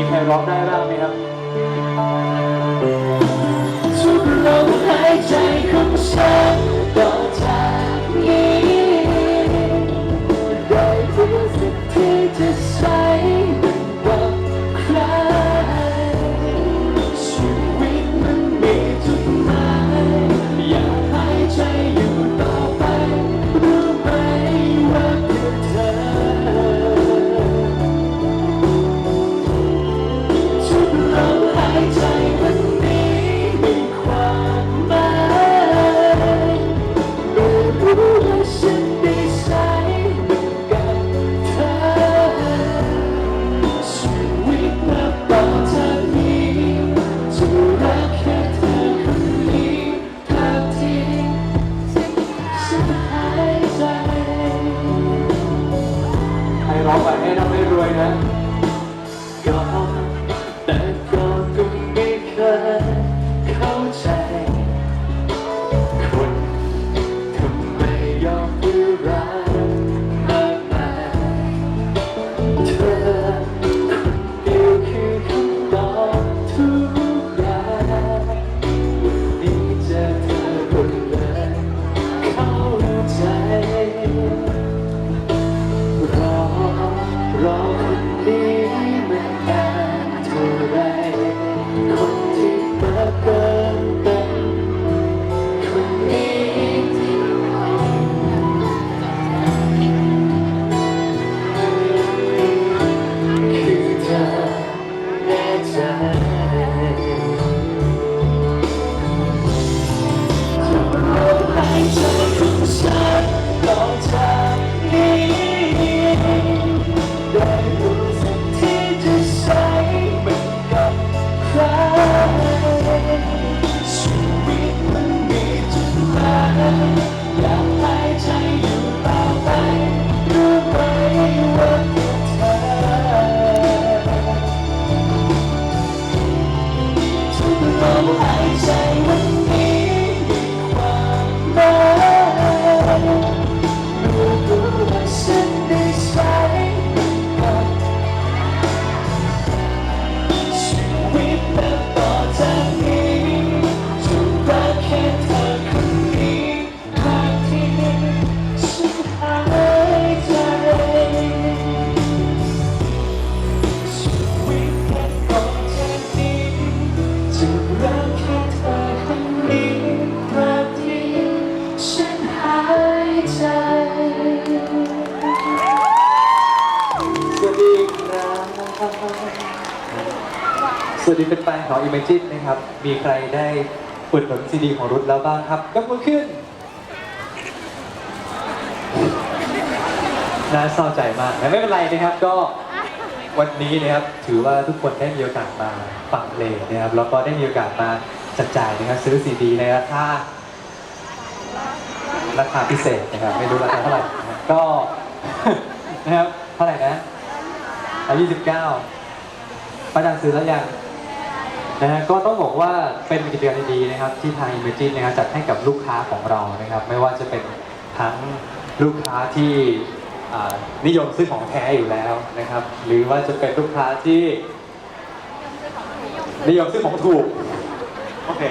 ีใคร้องได้บ้างไหมครับทุกลมหายใจของฉัน ใครร้องไปให้ทำให้รวยนะ น่ สวัสดีเป็นแฟนของ Imagine นะครับ มีใครได้อุดหนุนซีดีของรุทแล้วบ้างครับยกมือขึ้น น่าเศร้าใจมากแต่ไม่เป็นไรนะครับ ก็วันนี้นะครับถือว่าทุกคนได้มีโอกาสมาฟังเพลงนะครับแล้วก็ได้มีโอกาสมาจับจ่ายนะครับ ซื้อซีดีในราคาราคาพิเศษนะครับ ไม่รู้ราคาเท่าไหร่นะครับก็ นะครับเท่าไหร่นะอายุ29ป้าดังซื้อแล้วยัง นะฮะก็ต้องบอกว่าเป็นกิจกรรมดีๆนะครับที่ทาง Imagine นะครับจัดให้กับลูกค้าของเรานะครับ ไม่ว่าจะเป็นทั้งลูกค้าที่อ่านิยมซื้อของแท้อยู่แล้วนะครับ หรือว่าจะเป็นลูกค้าที่นิยมซื้อของถูกโอเค